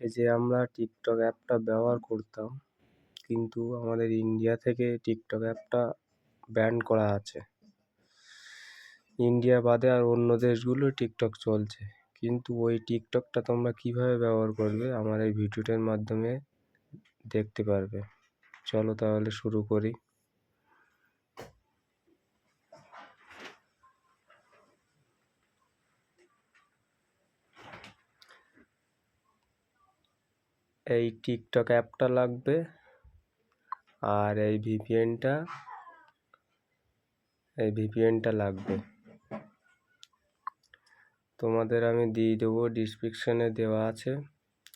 এই যে আমরা টিকটক অ্যাপটা ব্যবহার করতাম, কিন্তু আমাদের ইন্ডিয়া থেকে টিকটক অ্যাপটা ব্যান করা আছে। ইন্ডিয়া বাদে আর অন্য দেশগুলো টিকটক চলছে। কিন্তু ওই টিকটকটা তোমরা কীভাবে ব্যবহার করবে, আমার এই ভিডিওটার মাধ্যমে দেখতে পারবে। চলো তাহলে শুরু করি। এই টিকটক অ্যাপটা লাগবে আর এই ভিপিএনটা এই ভিপিএনটা লাগবে। তোমাদের আমি দিয়ে দেবো ডিসক্রিপশানে দেওয়া আছে।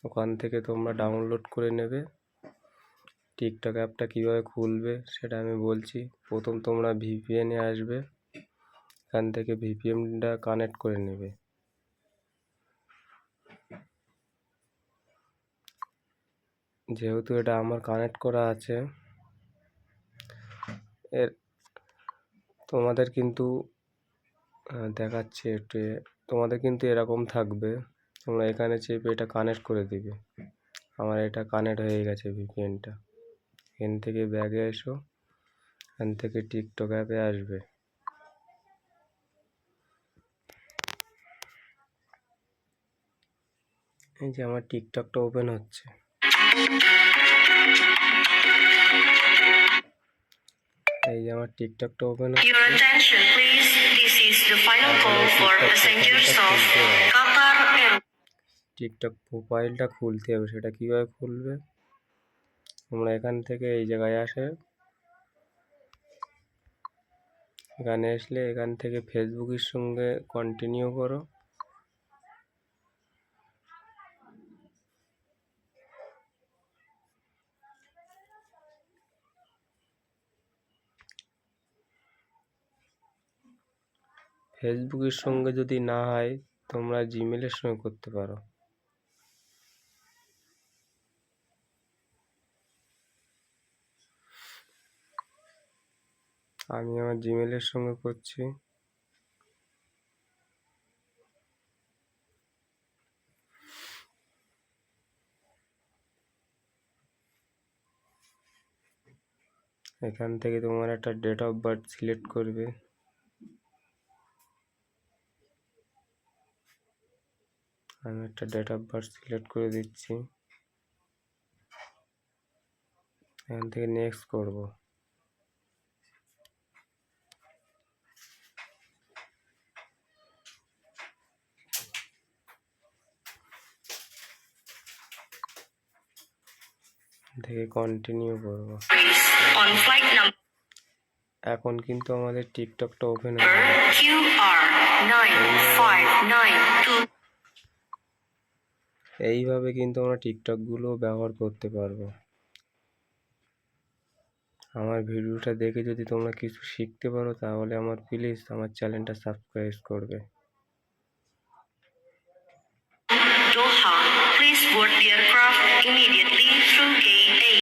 ওখান থেকে তোমরা ডাউনলোড করে নেবে। টিকটক অ্যাপটা কীভাবে খুলবে সেটা আমি বলছি। প্রথম তোমরা ভিপিএনে আসবে, এখান থেকে ভিপিএনটা কানেক্ট করে নেবে। যেহেতু এটা আমার কানেক্ট করা আছে, এর তোমাদের কিন্তু দেখাচ্ছে একটু, তোমাদের কিন্তু এরকম থাকবে, তোমরা এখানে চেপে এটা কানেক্ট করে দিবে। আমার এটা কানেক্ট হয়ে গেছে ভিপিএনটা এখান থেকে ব্যাগে এসো, এখান থেকে টিকটক অ্যাপে আসবে। এই যে আমার টিকটকটা ওপেন হচ্ছে। এই যে আমার টিকটকটা ওপেন Your হচ্ছে। attention, please. This is the final call for passengers of Qatar Airways. TikTok প্রোফাইলটা খুলতে হবে সেটা কীভাবে খুলবে? তোমরা এখান থেকে এই জায়গায় আসে। এখানে আসলে এখান থেকে ফেসবুকের সঙ্গে কন্টিনিউ করো। ফেসবুকের সঙ্গে যদি না হয়, তোমরা জিমেলের সঙ্গে করতে পারো। আমি আমার জিমেলের সঙ্গে করছি। এখান থেকে তোমার একটা ডেট অফ বার্থ সিলেক্ট করবে। আমি একটা ডেট অফ বার্থ সিলেক্ট করে দিচ্ছি। এখান থেকে নেক্সট করব। থেকে কন্টিনিউ করব। এখন কিন্তু আমাদের টিকটকটা ওপেন হয়ে 9592. এইভাবে কিন্তু আমরা টিকটকগুলো ব্যবহার করতে পারব আমার ভিডিওটা দেখে যদি তোমরা কিছু শিখতে পারো, তাহলে আমার প্লিজ আমার চ্যানেলটা সাবস্ক্রাইব করবে please board the aircraft immediately through gate 8.